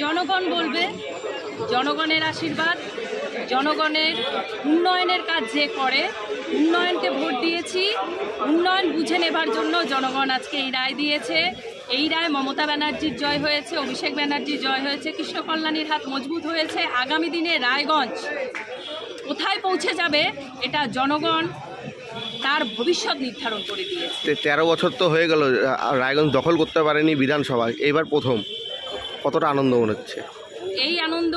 জনগণ বলবে, জনগণের আশীর্বাদ, জনগণের উন্নয়নের কাজ যে করে, উন্নয়নকে ভোট দিয়েছি, উন্নয়ন বুঝে নেবার জন্য জনগণ আজকে এই রায় দিয়েছে। এই রায় মমতা ব্যানার্জির জয় হয়েছে, অভিষেক ব্যানার্জির জয় হয়েছে কৃষ্ণ কল্যাণীর হাত মজবুত হয়েছে। আগামী দিনে রায়গঞ্জ কোথায় পৌঁছে যাবে, এটা জনগণ তার ভবিষ্যৎ নির্ধারণ করে দিয়েছে। তেরো বছর তো হয়ে গেল রায়গঞ্জ দখল করতে পারেনি বিধানসভায়। এবার প্রথম। কতটা আনন্দ মনে হচ্ছে? এই আনন্দ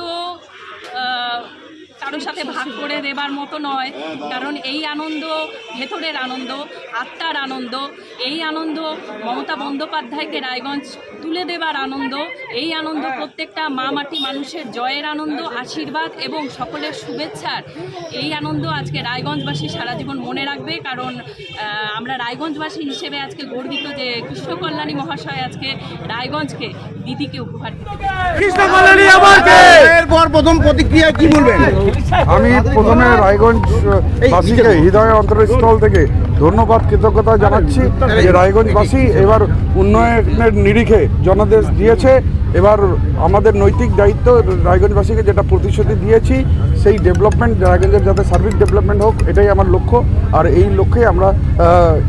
কারোর সাথে ভাগ করে দেবার মতো নয়। কারণ এই আনন্দ ভেতরের আনন্দ আত্মার আনন্দ এই আনন্দ মমতা বন্দ্যোপাধ্যায়কে রায়গঞ্জ তুলে দেবার আনন্দ এই আনন্দ প্রত্যেকটা মা মাটি মানুষের জয়ের আনন্দ আশীর্বাদ এবং সকলের শুভেচ্ছার। এই আনন্দ আজকে রায়গঞ্জবাসী সারা জীবন মনে রাখবে। কারণ আমরা রায়গঞ্জবাসী হিসেবে আজকে গর্বিত যে কৃষ্ণ কল্যাণী মহাশয় আজকে রায়গঞ্জকে দিদিকে উপহার দিতে এরপর প্রথম প্রতিক্রিয়া কি বলবেন? আমি প্রথমে রায়গঞ্জ বাসীকে হৃদয়ের অন্তরস্থল থেকে ধন্যবাদ কৃতজ্ঞতা জানাচ্ছি। যে রায়গঞ্জবাসী এবার উন্নয়নের নিরিখে জনাদেশ দিয়েছে। এবার আমাদের নৈতিক দায়িত্ব রায়গঞ্জবাসীকে যেটা প্রতিশ্রুতি দিয়েছি সেই ডেভেলপমেন্ট রায়গঞ্জের যাতে সার্ভিস ডেভেলপমেন্ট হোক এটাই আমার লক্ষ্য। আর এই লক্ষ্যে আমরা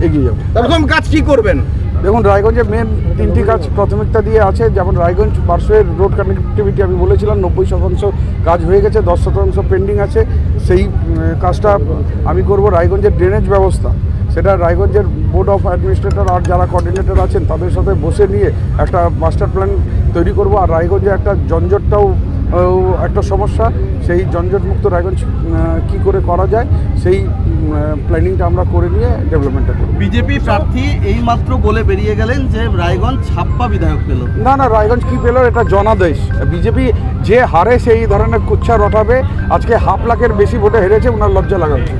এগিয়ে যাব। প্রথম কাজ কি করবেন? দেখুন, রায়গঞ্জে মেন তিনটি কাজ প্রাথমিকতা দিয়ে আছে। যেমন রায়গঞ্জ পার্শ্বের রোড কানেক্টিভিটি আমি বলেছিলাম, নব্বই শতাংশ কাজ হয়ে গেছে, দশ শতাংশ পেন্ডিং আছে। সেই কাজটা আমি করব রায়গঞ্জের ড্রেনেজ ব্যবস্থা। সেটা রায়গঞ্জের বোর্ড অফ অ্যাডমিনিস্ট্রেটর আর যারা কোঅর্ডিনেটর আছেন, তাদের সাথে বসে নিয়ে একটা মাস্টার প্ল্যান তৈরি করব। আর রায়গঞ্জে একটা জঞ্জটটাও একটা সমস্যা। সেই জঞ্জটমুক্ত রায়গঞ্জ কী করে করা যায়, সেই প্ল্যানিংটা আমরা করে নিয়ে ডেভেলপমেন্টটা করি বিজেপি প্রার্থী এইমাত্র বলে বেরিয়ে গেলেন যে রায়গঞ্জ ছাপ্পা বিধায়ক পেল। না না রায়গঞ্জ কি পেল? এটা জনাদেশ। বিজেপি যে হারে সেই ধরনের কুচ্ছা রটাবে আজকে হাফ লাখের বেশি ভোটে হেরেছে ওনার লজ্জা লাগা উচিত।